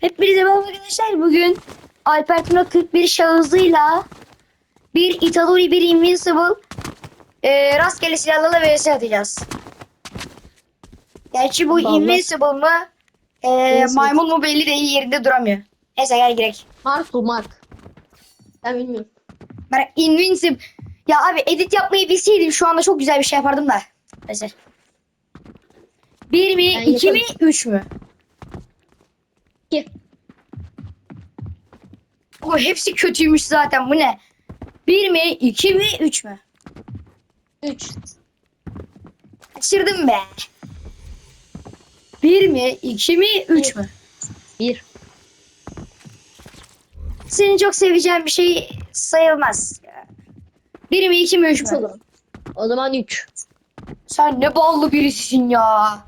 Hepinize merhaba arkadaşlar. Bugün Alper Tuna 41 şahısıyla bir Itadori bir Invincible e, rastgele silahlarla vs atacağız. Gerçi bu Vallahi. Invincible mı e, Invincible. maymun mu belli değil yerinde duramıyor. Neyse gel girek. Mark bu Mark. Ben bilmiyorum. Ben Invincible. Ya abi edit yapmayı bilseydim şu anda çok güzel bir şey yapardım da. Neyse. 1 mi, Ben 2 mi, yaparım. 3 mü? İki. O hepsi kötüymüş zaten. Bu ne? 1 mi, 2 mi, 3 mü? 3. Kaçırdım be. 1 mi, 2 mi, 3 mü? 1. Seni çok seveceğim bir şey sayılmaz. 1 mi, 2 mi, 3 3 mü? o zaman. O zaman 3. Sen ne ballı birisisin ya.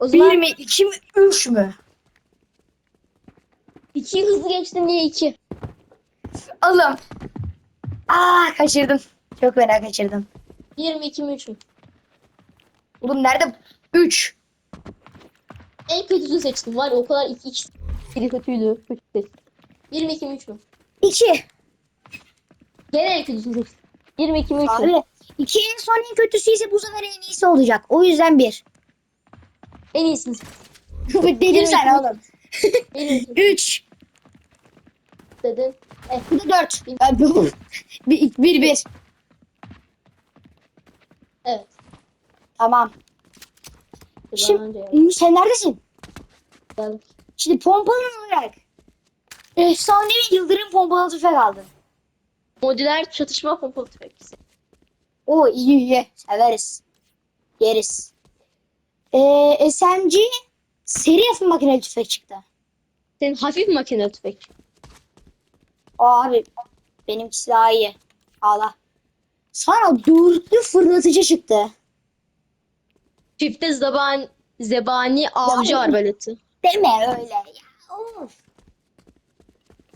O 1 zaman mi, 2 mi, 3 mü? 2 hızlı geçtin diye 2. Oğlum. Aa kaçırdım. Çok fena kaçırdım. 1 mi 2 mi 3 mü? Oğlum nerede? 3. En kötüsünü seçtim var ya o kadar 2 2. Biri kötüydü. Kötü seçtim. 1 mi 2 mi 3 mü? 2. Gene en kötüsünü seçtim. 1 mi 2 mi 3 mü? Abi 2 en son en kötüsü ise bu sefer en iyisi olacak. O yüzden 1. En iyisini seçtim. Dedim sen oğlum. 1 mi 2 mi 3. dedin. Bu da 4. 1 1. Evet. Tamam. Şimdi... Şimdi sen neredesin? Geldim. Şimdi pompalı olarak. Efsanevi yıldırım pompalı tüfek aldın. Modüler çatışma pompalı tüfekçisi. O iyi iyi. Severiz. Yeriz. Ee, SMG seri yapım makineli tüfek çıktı. Senin hafif makine tüfek. Abi benimkisi daha iyi. Ağla. Sana dörtlü fırlatıcı çıktı. Çifte zaban zebani avcı arbaleti. Deme öyle ya. Of.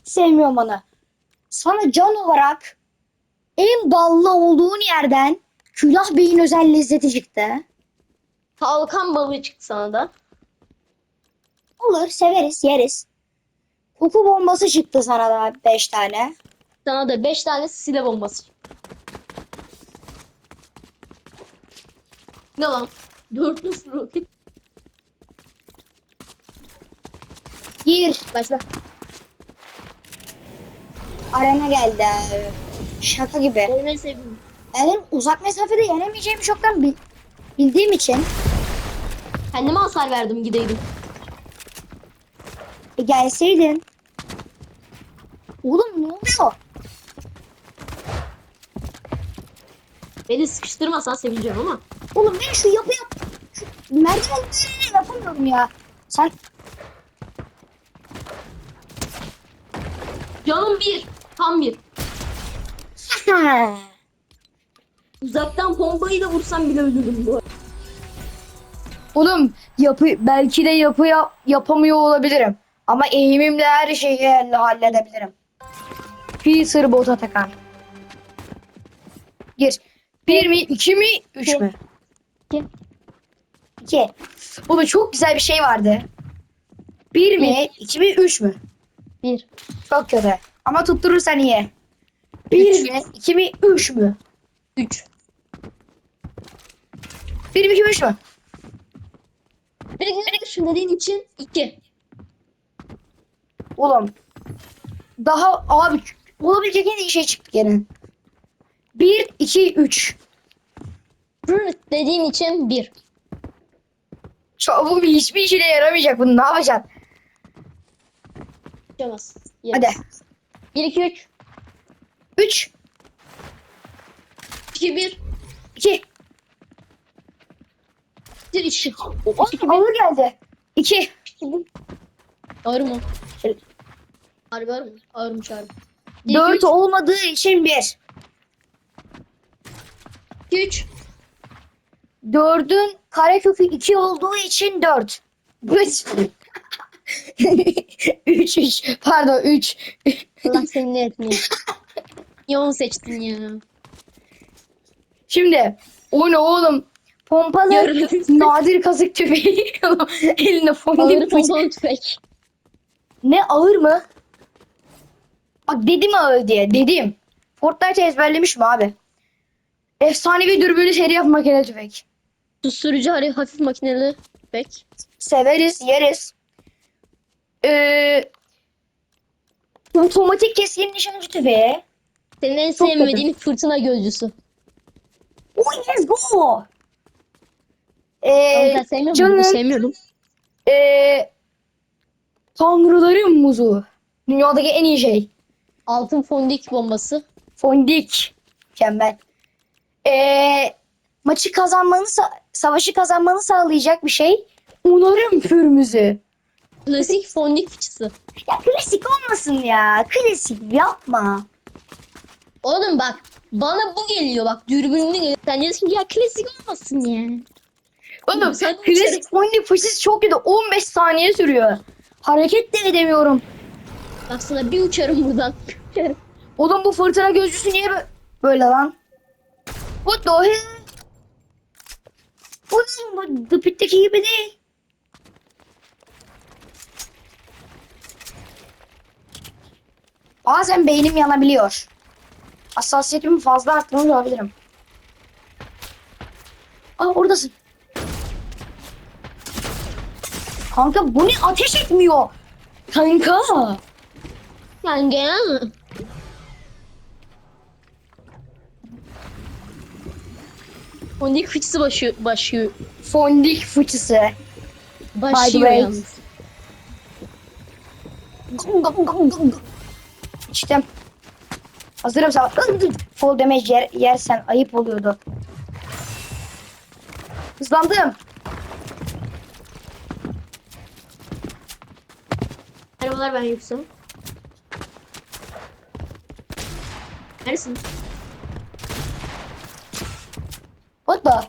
Sevmiyorum onu. Sana can olarak en ballı olduğun yerden külah beyin özel lezzeti çıktı. Kalkan balığı çıktı sana da. Olur severiz yeriz. Koku bombası çıktı sana da 5 tane. Sana da 5 tane sile bombası. Ne lan? Dörtlü roket. Gir. Başla. Arena geldi. Şaka gibi. Benim uzak mesafede yenemeyeceğimi çoktan bil- bildiğim için Kendime hasar verdim gideydim. E, gelseydin. Oğlum ne oluyor? Beni sıkıştırmasan sevineceğim ama. Oğlum ben şu yapı yap. Şu merdivenleri yapamıyorum ya. Sen Canım bir. Tam bir. Uzaktan bombayı da vursam bile ölürüm bu. Oğlum yapı belki de yapı yap, yapamıyor olabilirim. Ama eğimimle her şeyi halle- halledebilirim. Peter bot Atakan. Gir. Bir mi, iki mi, üç İki. mü? İki. İki. Oğlum çok güzel bir şey vardı. Bir mi, iki mi, üç mü? Bir. Çok kötü. Ama tutturursan iyi. Bir Üç. mi, iki mi, üç mü? Üç. Bir mi, iki mi, üç mü? Bir bir şu dediğin için iki. Oğlum. Daha abi olabilecek en iyi şey çıktı gene. Bir, iki, üç. Şu dediğim için bir. Çok, bu hiçbir işine yaramayacak bunu. Ne yapacaksın? Yapamaz. Hadi. Bir iki üç. Üç, İki bir. iki. Bir iki. Oğlum ağır geldi. İki. Ağır mı? Harbi ağır mı? Ağırmış harbi. Bir, Dört iki, üç. olmadığı için bir. İki üç. Dördün karekökü iki olduğu için dört. Üç. üç, üç. Pardon üç. Allah seni ne etmiyor. Niye onu seçtin ya? Şimdi o ne oğlum? Pompalı Yarın- nadir kazık tüfeği. Elinde Ağır fondip bıçak. pompalı tüfek. Ne ağır mı? Bak dedim ağır diye dedim. Fortnite ezberlemiş mi abi? Efsanevi dürbünlü seri makine tüfek. Susturucu hari- hafif makineli pek. Severiz, yeriz. Ee, otomatik keskin nişancı tüfeği. Senin en Çok sevmediğin fırtına gözcüsü. Oh let's go. Ee, sen sevmiyor musun? canım. Sevmiyorum. ee, tanrıların muzu. Dünyadaki en iyi şey. Altın fondik bombası. Fondik. Mükemmel. Ee, maçı kazanmanı, sa- savaşı kazanmanı sağlayacak bir şey. Onarım pürmüzü. Klasik fondik fıçısı. Ya klasik olmasın ya. Klasik yapma. Oğlum bak bana bu geliyor bak dürbünlü geliyor. Sen diyorsun ki ya klasik olmasın ya. Oğlum Sen klasik fondik fıçısı çok kötü. 15 saniye sürüyor. Hareket de edemiyorum. Bak sana bir uçarım buradan. Oğlum bu fırtına gözcüsü niye bö- böyle lan? What the hell? Ne? Bu The Pit'teki gibi değil. Bazen beynim yanabiliyor. Hassasiyetimi fazla arttırmış olabilirim. Aa oradasın. Kanka bu ne? Ateş etmiyor. Kanka. Yani genel mi? Fondik fıçısı başı, başı, Fondik fıçısı. başlıyor yalnız. İşte hazırım sana. Fall damage yer, yersen ayıp oluyordu. Hızlandım. Merhabalar ben Yüksel. What the?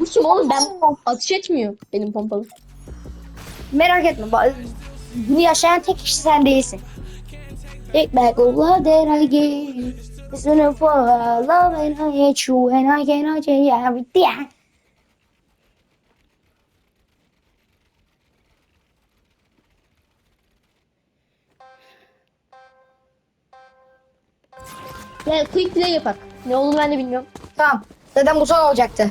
Bu kim oğlum ben atış etmiyor benim pompalı. Merak etme. Bunu yaşayan tek kişi sen değilsin. Take back all that I gave. It's in for love and I hate you and I cannot change everything. Gel quick play yapak. Ne olduğunu ben de bilmiyorum. Tamam. Zaten bu son olacaktı.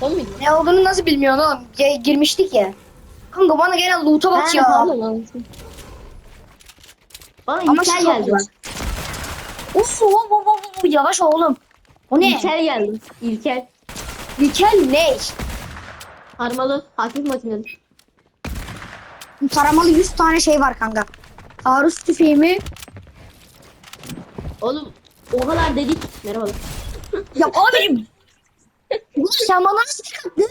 Tamam mıydı? Ne olduğunu nasıl bilmiyorsun oğlum? Ge- girmiştik ya. Kanka bana gelen loot'a bak ya. anladım. Bana Ama şaka geldi. var. Uf, uf, uf, uf, uf, yavaş oğlum. O ne? İlker geldi. İlker. İlkel ne? Armalı. Hafif makineli. Taramalı 100 tane şey var kanka. Taarruz tüfeği mi? Oğlum o kadar dedik. Merhabalar. Ya abi. Bu sen bana nasıl tek attın?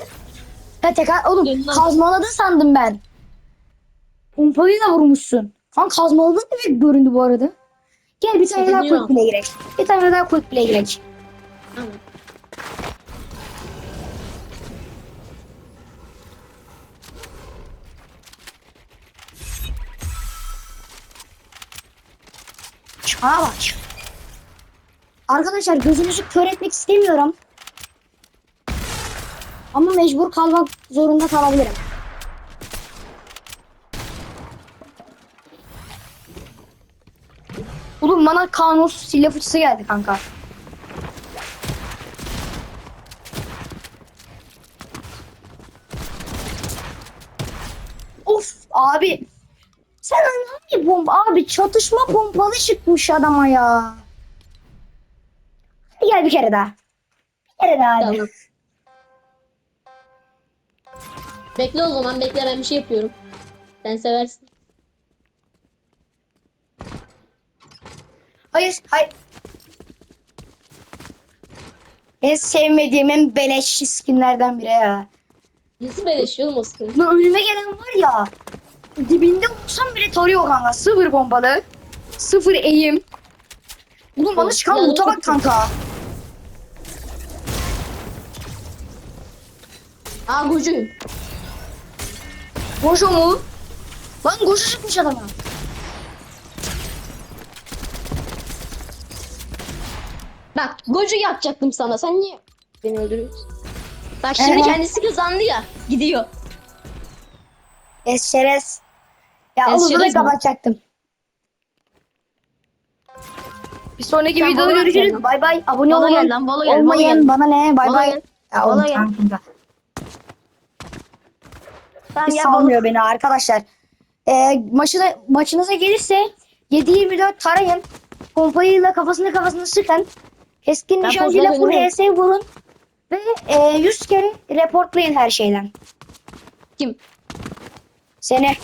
Ha tek at- oğlum Yeniden. kazmaladın sandım ben. Pompalıyla vurmuşsun. Lan kazmaladın demek göründü bu arada. Gel bir tane daha Çekiliyor. quick play girek. Bir tane daha quick play girek. Tamam. Çağa bak. Arkadaşlar gözünüzü kör etmek istemiyorum. Ama mecbur kalmak zorunda kalabilirim. Oğlum bana kanunsuz silah fıçısı geldi kanka. Of abi. Sen hangi bomba? Abi çatışma pompalı çıkmış adama ya. Hadi gel bir kere daha. Bir kere daha hadi. Tamam. Bekle o zaman bekle ben bir şey yapıyorum. Sen seversin. Hayır, hayır. En sevmediğim en beleş skinlerden biri ya. Nasıl beleşiyor oğlum o skin? Lan önüme gelen var ya. Dibinde olsam bile tarıyor kanka. Sıfır pompalı. Sıfır eğim. Oğlum bana çıkan loot'a bak kanka. Aa Goju. Gojo mu? Lan Gojo çıkmış adama. Bak Goju yapacaktım sana. Sen niye beni öldürüyorsun? Bak şimdi Ee? kendisi kazandı ya. Gidiyor. Eşeres. Ya onu da mi? kapatacaktım. Bir sonraki Sen videoda bana görüşürüz. Bay bay. Abone Bana olun. gel lan, bana gel, bana Olmayın. Bana ne? Bay Bana bay. Ya Bana oğlum, tamam. Tamam Hiç ya balık. salmıyor beni arkadaşlar. Ee, maçına, maçınıza gelirse 7-24 tarayın. Pompayıyla kafasını kafasını sıkın. Keskin nişancıyla full. HS vurun. Ve e, 100 kere reportlayın her şeyden. Kim? Seni.